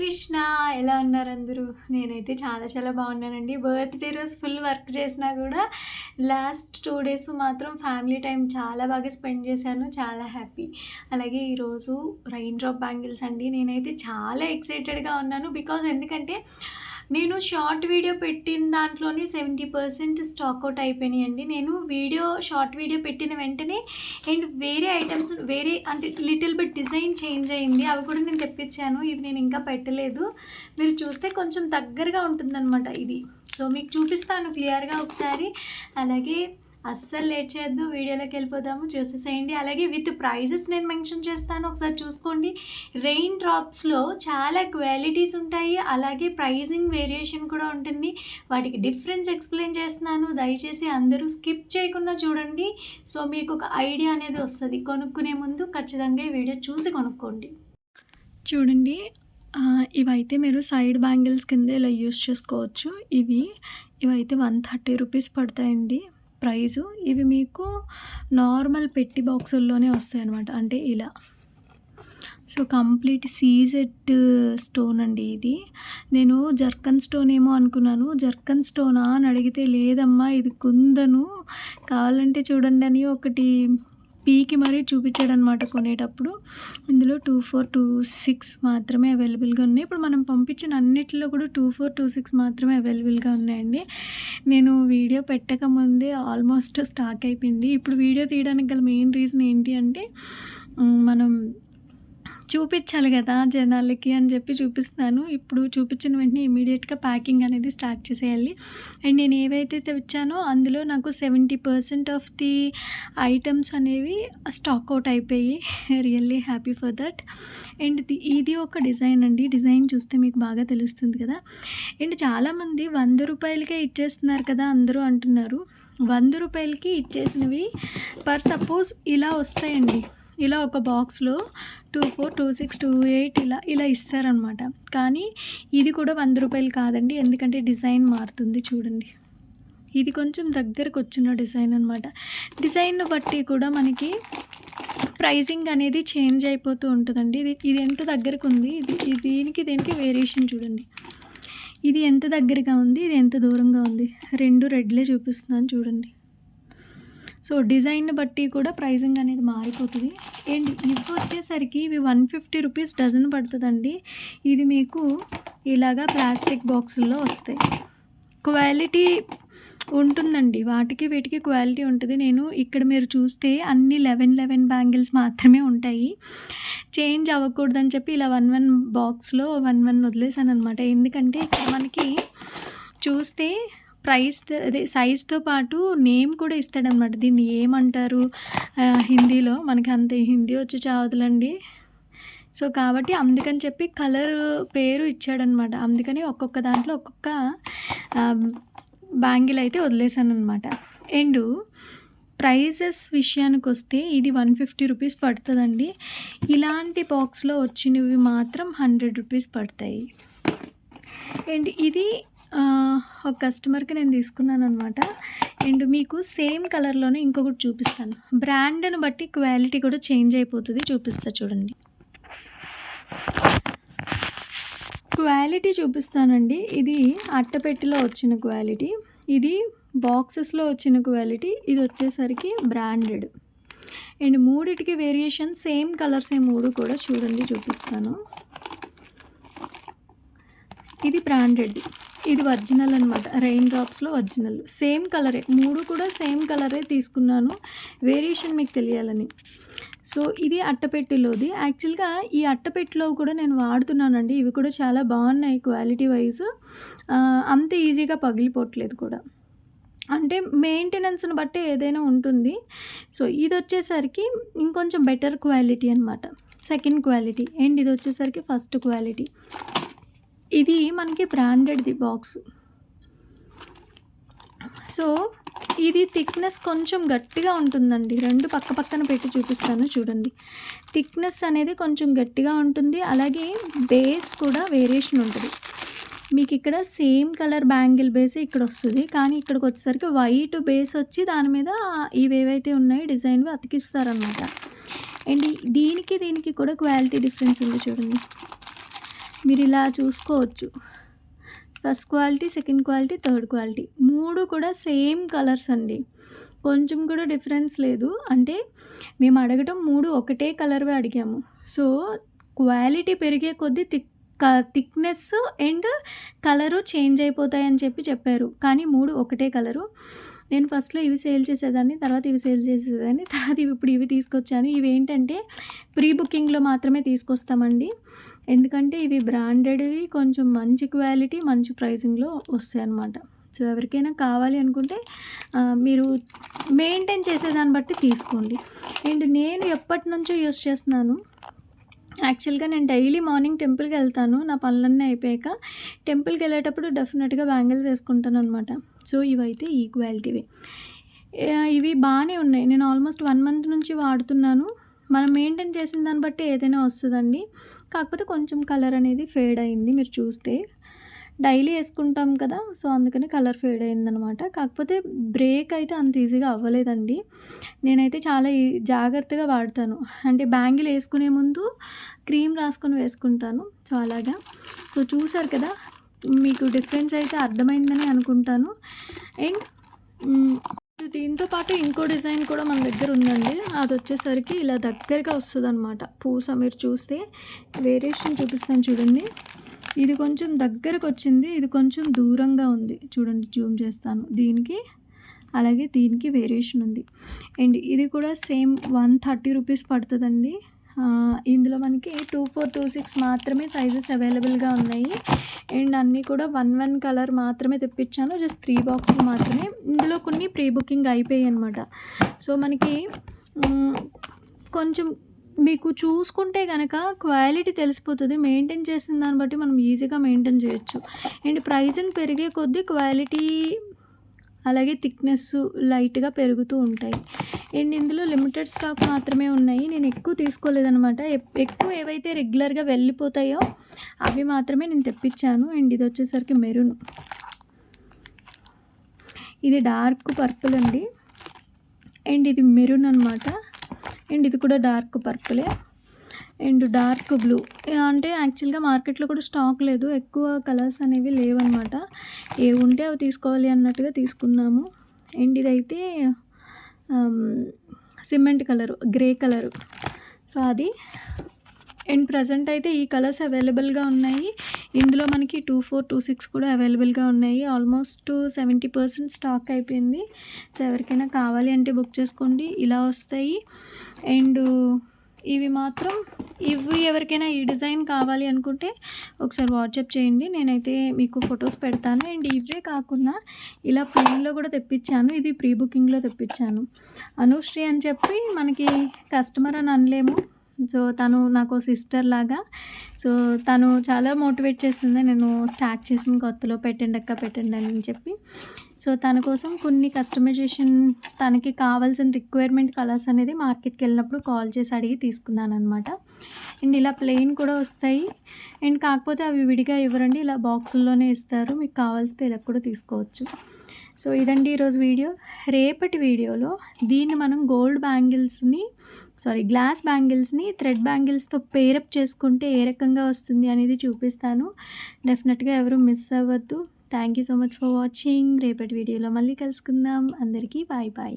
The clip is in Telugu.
కృష్ణ ఎలా ఉన్నారు అందరూ? నేనైతే చాలా చాలా బాగున్నానండి. బర్త్డే రోజు ఫుల్ వర్క్ చేసినా కూడా లాస్ట్ టూ డేస్ మాత్రం ఫ్యామిలీ టైం చాలా బాగా స్పెండ్ చేశాను. చాలా హ్యాపీ. అలాగే ఈరోజు రైన్ డ్రాప్ బ్యాంగిల్స్ అండి. నేనైతే చాలా ఎక్సైటెడ్గా ఉన్నాను. బికాజ్ ఎందుకంటే నేను షార్ట్ వీడియో పెట్టిన దాంట్లోనే సెవెంటీ పర్సెంట్ స్టాక్ అవుట్ అయిపోయినాయండి. నేను వీడియో షార్ట్ వీడియో పెట్టిన వెంటనే అండ్ వేరే ఐటమ్స్ వేరే అంటే లిటిల్ బిట్ డిజైన్ చేంజ్ అయింది. అవి కూడా నేను తెప్పించాను. ఇవి నేను ఇంకా పెట్టలేదు. మీరు చూస్తే కొంచెం దగ్గరగా ఉంటుందన్నమాట ఇది. సో మీకు చూపిస్తాను క్లియర్గా ఒకసారి. అలాగే అస్సలు లేట్ చేద్దాం వీడియోలోకి వెళ్ళిపోదాము చూసేసేయండి. అలాగే విత్ ప్రైజెస్ నేను మెన్షన్ చేస్తాను ఒకసారి చూసుకోండి. రెయిన్ డ్రాప్స్లో చాలా క్వాలిటీస్ ఉంటాయి అలాగే ప్రైజింగ్ వేరియేషన్ కూడా ఉంటుంది. వాటికి డిఫరెన్స్ ఎక్స్ప్లెయిన్ చేస్తున్నాను దయచేసి అందరూ స్కిప్ చేయకుండా చూడండి. సో మీకు ఒక ఐడియా అనేది వస్తుంది కొనుక్కునే ముందు ఖచ్చితంగా ఈ వీడియో చూసి కొనుక్కోండి. చూడండి ఇవైతే మీరు సైడ్ బ్యాంగిల్స్ కింద ఇలా యూస్ చేసుకోవచ్చు. ఇవి ఇవైతే వన్ థర్టీ రూపీస్ పడతాయండి. ప్రైజు. ఇవి మీకు నార్మల్ పెట్టి బాక్సుల్లోనే వస్తాయి అనమాట అంటే ఇలా. సో కంప్లీట్ సీజెడ్ స్టోన్ అండి ఇది. నేను జర్కన్ స్టోన్ ఏమో అనుకున్నాను. జర్కన్ స్టోనా అని అడిగితే లేదమ్మా ఇది కుందను. కావాలంటే చూడండి అని ఒకటి పీకి మరీ చూపించాడు అనమాట కొనేటప్పుడు. ఇందులో టూ ఫోర్ టూ సిక్స్ మాత్రమే అవైలబుల్గా ఉన్నాయి. ఇప్పుడు మనం పంపించిన అన్నిటిలో కూడా టూ ఫోర్ టూ సిక్స్ మాత్రమే అవైలబుల్గా ఉన్నాయండి. నేను వీడియో పెట్టక ముందే ఆల్మోస్ట్ స్టాక్ అయిపోయింది. ఇప్పుడు వీడియో తీయడానికి గల మెయిన్ రీజన్ ఏంటి అంటే మనం చూపించాలి కదా జనాలకి అని చెప్పి చూపిస్తాను ఇప్పుడు చూపించిన వెంటనే ఇమీడియట్గా ప్యాకింగ్ అనేది స్టార్ట్ చేసేయాలి. అండ్ నేను ఏవైతే తెచ్చానో అందులో నాకు seventy percent of the items అనేవి స్టాక్ అవుట్ అయిపోయి really happy for that. And ఇది- ఇది ఒక డిజైన్ అండి. డిజైన్ చూస్తే మీకు బాగా తెలుస్తుంది కదా. అండ్ చాలామంది వంద రూపాయలకే ఇచ్చేస్తున్నారు కదా అందరూ అంటున్నారు. వంద రూపాయలకి ఇచ్చేసినవి పర్ సపోజ్ ఇలా వస్తాయండి. ఇలా ఒక బాక్స్లో two four two six two eight ఇలా ఇలా ఇస్తారనమాట కానీ ఇది కూడా వంద రూపాయలు కాదండి. ఎందుకంటే డిజైన్ మారుతుంది చూడండి. ఇది కొంచెం దగ్గరకు వచ్చిన డిజైన్ అనమాట డిజైన్ బట్టి కూడా మనకి ప్రైజింగ్ అనేది చేంజ్ అయిపోతూ ఉంటుందండి. ఇది ఇది ఎంత దగ్గరకు ఉంది? ఇది దీనికి దీనికి వేరియేషన్ చూడండి. ఇది ఎంత దగ్గరగా ఉంది? ఇది ఎంత దూరంగా ఉంది? రెండు రెడ్లే చూపిస్తున్నాను చూడండి. సో డిజైన్ బట్టి కూడా ప్రైజింగ్ అనేది మారిపోతుంది. అండ్ ఇవి వచ్చేసరికి ఇవి వన్ ఫిఫ్టీ రూపీస్ డజన్ పడుతుందండి. ఇది మీకు ఇలాగా ప్లాస్టిక్ బాక్సుల్లో వస్తాయి. క్వాలిటీ ఉంటుందండి. వాటికి వీటికి క్వాలిటీ ఉంటుంది. నేను ఇక్కడ మీరు చూస్తే అన్ని లెవెన్ లెవెన్ బ్యాంగిల్స్ మాత్రమే ఉంటాయి. చేంజ్ అవ్వకూడదని చెప్పి ఇలా వన్ వన్ బాక్స్లో వన్ వన్ వదిలేసాను అనమాట ఎందుకంటే ఇక్కడ మనకి చూస్తే ప్రైస్ అదే సైజ్తో పాటు నేమ్ కూడా ఇస్తాడనమాట దీన్ని ఏమంటారు? హిందీలో మనకి అంత హిందీ వచ్చి చావదులండి. సో కాబట్టి అందుకని చెప్పి కలర్ పేరు ఇచ్చాడనమాట అందుకని ఒక్కొక్క దాంట్లో ఒక్కొక్క బ్యాంగిల్ అయితే వదిలేసాను అనమాట అండ్ ప్రైజెస్ విషయానికి వస్తే ఇది వన్ ఫిఫ్టీ రూపీస్ పడుతుందండి. ఇలాంటి బాక్స్లో వచ్చినవి మాత్రం హండ్రెడ్ రూపీస్ పడతాయి. అండ్ ఇది ఒక కస్టమర్కి నేను తీసుకున్నాను అనమాట అండ్ మీకు సేమ్ కలర్లోనే ఇంకొకటి చూపిస్తాను. బ్రాండ్ని బట్టి క్వాలిటీ కూడా చేంజ్ అయిపోతుంది చూపిస్తా చూడండి. క్వాలిటీ చూపిస్తానండి. ఇది అట్టపెట్టిలో వచ్చిన క్వాలిటీ. ఇది బాక్సెస్లో వచ్చిన క్వాలిటీ. ఇది వచ్చేసరికి బ్రాండెడ్. అండ్ మూడిటికి వేరియేషన్ సేమ్ కలర్స్ ఏ మూడు కూడా చూడండి చూపిస్తాను. ఇది బ్రాండెడ్. ఇది ఒరిజినల్ అనమాట రెయిన్ డ్రాప్స్లో ఒరిజినల్. సేమ్ కలరే మూడు కూడా సేమ్ కలరే తీసుకున్నాను. వేరియేషన్ మీకు తెలియాలని. సో ఇది అట్టపెట్టిలోది. యాక్చువల్గా ఈ అట్టపెట్టిలో కూడా నేను వాడుతున్నానండి. ఇవి కూడా చాలా బాగున్నాయి క్వాలిటీ వైజ్ అంత ఈజీగా పగిలిపోవట్లేదు కూడా. అంటే మెయింటెనెన్స్ని బట్టి ఏదైనా ఉంటుంది. సో ఇది వచ్చేసరికి ఇంకొంచెం బెటర్ క్వాలిటీ అనమాట సెకండ్ క్వాలిటీ అండ్ ఇది వచ్చేసరికి ఫస్ట్ క్వాలిటీ ఇది మనకి బ్రాండెడ్ది బాక్స్ సో ఇది థిక్నెస్ కొంచెం గట్టిగా ఉంటుందండి. రెండు పక్క పక్కన పెట్టి చూపిస్తాను చూడండి. థిక్నెస్ అనేది కొంచెం గట్టిగా ఉంటుంది. అలాగే బేస్ కూడా వేరియేషన్ ఉంటుంది. మీకు ఇక్కడ సేమ్ కలర్ బ్యాంగిల్ బేస్ ఇక్కడ వస్తుంది. కానీ ఇక్కడికి వచ్చేసరికి వైట్ బేస్ వచ్చి దాని మీద ఇవేవైతే ఉన్నాయో డిజైన్వి అతికిస్తారనమాట అండ్ దీనికి దీనికి కూడా క్వాలిటీ డిఫరెన్స్ ఉంది చూడండి. మీరు ఇలా చూసుకోవచ్చు. First quality second quality third quality. మూడు కూడా సేమ్ కలర్స్ అండి. కొంచెం కూడా డిఫరెన్స్ లేదు. అంటే మేము అడగటం మూడు ఒకటే కలర్వే అడిగాము. సో క్వాలిటీ పెరిగే కొద్దీ thick thickness and colour change అయిపోతాయని చెప్పి చెప్పారు. కానీ మూడు ఒకటే కలరు. నేను ఫస్ట్లో ఇవి సేల్ చేసేదాన్ని తర్వాత ఇవి సేల్ చేసేదాన్ని తర్వాత ఇవి ఇప్పుడు ఇవి తీసుకొచ్చాను. ఇవి ఏంటంటే ప్రీ బుకింగ్లో మాత్రమే తీసుకొస్తామండి. ఎందుకంటే ఇవి బ్రాండెడ్వి కొంచెం మంచి క్వాలిటీ మంచి ప్రైసింగ్లో వస్తాయి అన్నమాట సో ఎవరికైనా కావాలి అనుకుంటే మీరు మెయింటైన్ చేసేదాన్ని బట్టి తీసుకోండి. అండ్ నేను ఎప్పటి నుంచో యూస్ చేస్తున్నాను. యాక్చువల్గా నేను డైలీ మార్నింగ్ టెంపుల్కి వెళ్తాను. నా పనులన్నీ అయిపోయాక టెంపుల్కి వెళ్ళేటప్పుడు డెఫినెట్గా బ్యాంగిల్స్ వేసుకుంటాను అనమాట సో ఇవైతే ఈ క్వాలిటీవి. ఇవి బాగానే ఉన్నాయి. నేను ఆల్మోస్ట్ వన్ మంత్ నుంచి వాడుతున్నాను. మనం మెయింటైన్ చేసిన దాన్ని బట్టి ఏదైనా వస్తుందండి. కాకపోతే కొంచెం కలర్ అనేది ఫేడ్ అయింది మీరు చూస్తే. డైలీ వేసుకుంటాం కదా సో అందుకని కలర్ ఫేడ్ అయిందనమాట. కాకపోతే బ్రేక్ అయితే అంత ఈజీగా అవ్వలేదండి. నేనైతే చాలా ఈ- జాగ్రత్తగా వాడతాను. అంటే బ్యాంగిల్ వేసుకునే ముందు క్రీమ్ రాసుకొని వేసుకుంటాను సో అలాగా. సో చూసారు కదా మీకు డిఫరెన్స్ అయితే అర్థమైందని అనుకుంటాను. అండ్ దీంతో పాటు ఇంకో డిజైన్ కూడా మన దగ్గర ఉందండి. అది వచ్చేసరికి ఇలా దగ్గరగా వస్తుంది అనమాట పూస మీరు చూస్తే వేరియేషన్ చూపిస్తాను చూడండి. ఇది కొంచెం దగ్గరకు వచ్చింది. ఇది కొంచెం దూరంగా ఉంది. చూడండి జూమ్ చేస్తాను. దీనికి అలాగే దీనికి వేరియేషన్ ఉంది. అండ్ ఇది కూడా సేమ్ వన్ థర్టీ రూపీస్ పడుతుందండి. ఇందులో మనకి టూ ఫోర్ టూ సిక్స్ మాత్రమే సైజెస్ అవైలబుల్గా ఉన్నాయి. అండ్ అన్నీ కూడా వన్ వన్ కలర్ మాత్రమే తెప్పించాను. జస్ట్ త్రీ బాక్స్లు మాత్రమే. ఇందులో కొన్ని ప్రీ బుకింగ్ అయిపోయాయి అనమాట సో మనకి కొంచెం మీకు చూసుకుంటే కనుక క్వాలిటీ తెలిసిపోతుంది. మెయింటైన్ చేసిన దాన్ని బట్టి మనం ఈజీగా మెయింటైన్ చేయొచ్చు. అండ్ ప్రైజింగ్ పెరిగే కొద్దీ క్వాలిటీ అలాగే థిక్నెస్ లైట్గా పెరుగుతూ ఉంటాయి. అండ్ ఇందులో లిమిటెడ్ స్టాక్ మాత్రమే ఉన్నాయి. నేను ఎక్కువ తీసుకోలేదనమాట ఎక్కువ ఏవైతే రెగ్యులర్గా వెళ్ళిపోతాయో అవి మాత్రమే నేను తెప్పించాను. అండ్ ఇది వచ్చేసరికి మెరూన్. ఇది డార్క్ పర్పుల్ అండి. అండ్ ఇది మెరూన్ అనమాట అండ్ ఇది కూడా డార్క్ పర్పులే. And dark blue. అంటే యాక్చువల్గా మార్కెట్లో కూడా స్టాక్ లేదు. ఎక్కువ కలర్స్ అనేవి లేవన్నమాట. ఏ ఉంటే అవి తీసుకోవాలి అన్నట్టుగా తీసుకున్నాము. అండ్ ఇదైతే cement colour grey colour. So అది అండ్ ప్రజెంట్ అయితే ఈ కలర్స్ అవైలబుల్గా ఉన్నాయి. ఇందులో మనకి టూ ఫోర్ టూ సిక్స్ కూడా అవైలబుల్గా ఉన్నాయి. ఆల్మోస్ట్ సెవెంటీ పర్సెంట్ స్టాక్ అయిపోయింది. సో ఎవరికైనా కావాలి అంటే బుక్ చేసుకోండి. ఇలా వస్తాయి. అండ్ ఇవి మాత్రం ఇవి ఎవరికైనా ఈ డిజైన్ కావాలి అనుకుంటే ఒకసారి వాట్సాప్ చేయండి. నేనైతే మీకు ఫొటోస్ పెడతాను. అండ్ ఇవే కాకుండా ఇలా ప్లేన్లో కూడా తెప్పించాను. ఇది ప్రీ బుకింగ్లో తెప్పించాను. అనుశ్రీ అని చెప్పి మనకి కస్టమర్ అని అనలేము. సో తను నాకు సిస్టర్ లాగా. సో తను చాలా మోటివేట్ చేస్తుంది నేను స్టార్ట్ చేసిన కొత్తలో పెట్టండి అక్క పెట్టండి అని చెప్పి. సో తన కోసం కొన్ని కస్టమైజేషన్ తనకి కావాల్సిన రిక్వైర్మెంట్ కలర్స్ అనేది మార్కెట్కి వెళ్ళినప్పుడు కాల్ చేసి అడిగి తీసుకున్నాను అనమాట అండ్ ఇలా ప్లెయిన్ కూడా వస్తాయి. అండ్ కాకపోతే అవి విడిగా ఇవ్వరండి. ఇలా బాక్సుల్లోనే ఇస్తారు. మీకు కావాల్సితే ఇలా కూడా తీసుకోవచ్చు. సో ఇదండి ఈరోజు వీడియో. రేపటి వీడియోలో దీన్ని మనం గోల్డ్ బ్యాంగిల్స్ని సారీ గ్లాస్ బ్యాంగిల్స్ని థ్రెడ్ బ్యాంగిల్స్తో పేరప్ చేసుకుంటే ఏ రకంగా వస్తుంది అనేది చూపిస్తాను. డెఫినెట్గా ఎవరు మిస్ అవ్వద్దు. Thank you so much for watching రేపటి వీడియోలో మళ్ళీ కలుసుకుందాం. అందరికీ బాయ్ బాయ్